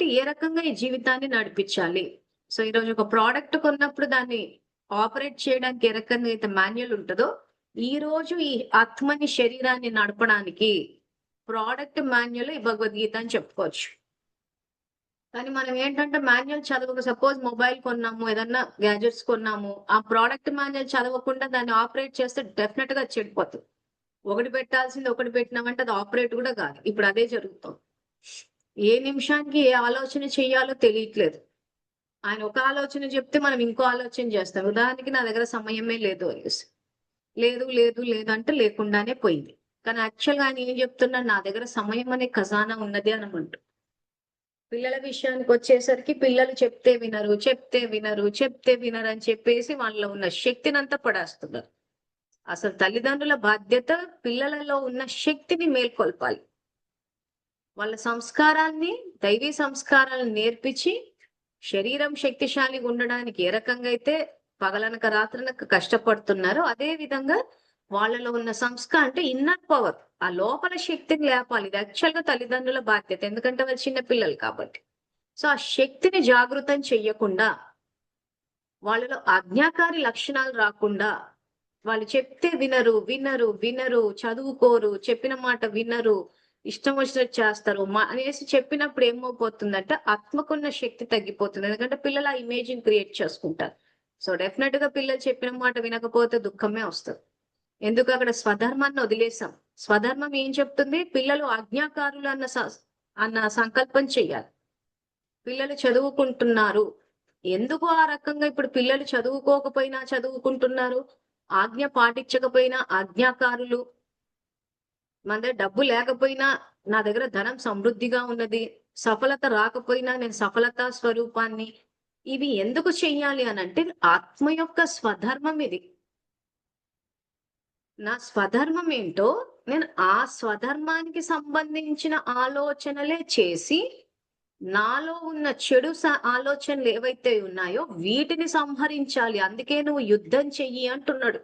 కాబట్టి ఏ రకంగా ఈ జీవితాన్ని నడిపించాలి? సో ఈరోజు ఒక ప్రోడక్ట్ కొన్నప్పుడు దాన్ని ఆపరేట్ చేయడానికి ఏ రకంగా అయితే మాన్యువల్ ఉంటుందో ఈ రోజు ఈ ఆత్మని శరీరాన్ని నడపడానికి ప్రోడక్ట్ మాన్యువల్ ఈ భగవద్గీత అని చెప్పుకోవచ్చు. కానీ మనం ఏంటంటే మాన్యువల్ చదవక సపోజ్ మొబైల్ కొన్నాము ఏదన్నా గ్యాజెట్స్ కొన్నాము ఆ ప్రోడక్ట్ మాన్యువల్ చదవకుండా దాన్ని ఆపరేట్ చేస్తే డెఫినెట్గా చెడిపోతుంది. ఒకటి పెట్టాల్సింది ఒకటి పెట్టినామంటే అది ఆపరేట్ కూడా కాదు. ఇప్పుడు అదే జరుగుతుంది. ఏ నిమిషానికి ఏ ఆలోచన చేయాలో తెలియట్లేదు. ఆయన ఒక ఆలోచన చెప్తే మనం ఇంకో ఆలోచన చేస్తాం. ఉదాహరణకి నా దగ్గర సమయమే లేదు అనేసి. లేదు లేదు లేదు అంటే లేకుండానే పోయింది. కానీ యాక్చువల్గా ఆయన ఏం చెప్తున్నా నా దగ్గర సమయం అనే ఖజానా ఉన్నది అని పిల్లల విషయానికి వచ్చేసరికి పిల్లలు చెప్తే వినరు చెప్తే వినరు చెప్తే వినరు అని చెప్పేసి వాళ్ళలో ఉన్న శక్తిని అంతా పడేస్తున్నారు. అసలు తల్లిదండ్రుల బాధ్యత పిల్లలలో ఉన్న శక్తిని మేల్కొల్పాలి. వాళ్ళ సంస్కారాన్ని దైవీ సంస్కారాలను నేర్పించి శరీరం శక్తిశాలిగా ఉండడానికి ఏ రకంగా అయితే పగలనక రాత్రనక కష్టపడుతున్నారో అదే విధంగా వాళ్ళలో ఉన్న సంస్కారం అంటే ఇన్నర్ పవర్ ఆ లోపల శక్తిని లేపాలి. ఇది యాక్చువల్గా తల్లిదండ్రుల బాధ్యత ఎందుకంటే వాళ్ళు చిన్న పిల్లలు కాబట్టి. సో ఆ శక్తిని జాగృతం చెయ్యకుండా వాళ్ళలో ఆజ్ఞాకారి లక్షణాలు రాకుండా వాళ్ళు చెప్తే వినరు వినరు వినరు చదువుకోరు చెప్పిన మాట వినరు ఇష్టం వచ్చినట్టు చేస్తారు. మా అనేసి చెప్పినప్పుడు ఏమైపోతుందంటే ఆత్మకున్న శక్తి తగ్గిపోతుంది. ఎందుకంటే పిల్లలు ఆ ఇమేజింగ్ క్రియేట్ చేసుకుంటారు. సో డెఫినెట్గా పిల్లలు చెప్పిన మాట వినకపోతే దుఃఖమే వస్తుంది. ఎందుకు అక్కడ స్వధర్మాన్ని వదిలేసాం స్వధర్మం ఏం చెప్తుంది? పిల్లలు ఆజ్ఞాకారులు అన్న అన్న సంకల్పం చెయ్యాలి. పిల్లలు చదువుకుంటున్నారు. ఎందుకు ఆ రకంగా ఇప్పుడు పిల్లలు చదువుకోకపోయినా చదువుకుంటున్నారు? ఆజ్ఞ పాటించకపోయినా ఆజ్ఞాకారులు మన దగ్గర డబ్బు లేకపోయినా నా దగ్గర ధనం సమృద్ధిగా ఉన్నది. సఫలత రాకపోయినా నేను సఫలతా స్వరూపాన్ని. ఇవి ఎందుకు చెయ్యాలి అని అంటే ఆత్మ యొక్క స్వధర్మం ఇది. నా స్వధర్మం ఏంటో నేను ఆ స్వధర్మానికి సంబంధించిన ఆలోచనలే చేసి నాలో ఉన్న చెడు స- ఆలోచనలు ఏవైతే ఉన్నాయో వీటిని సంహరించాలి. అందుకే నువ్వు యుద్ధం చెయ్యి అంటున్నాడు.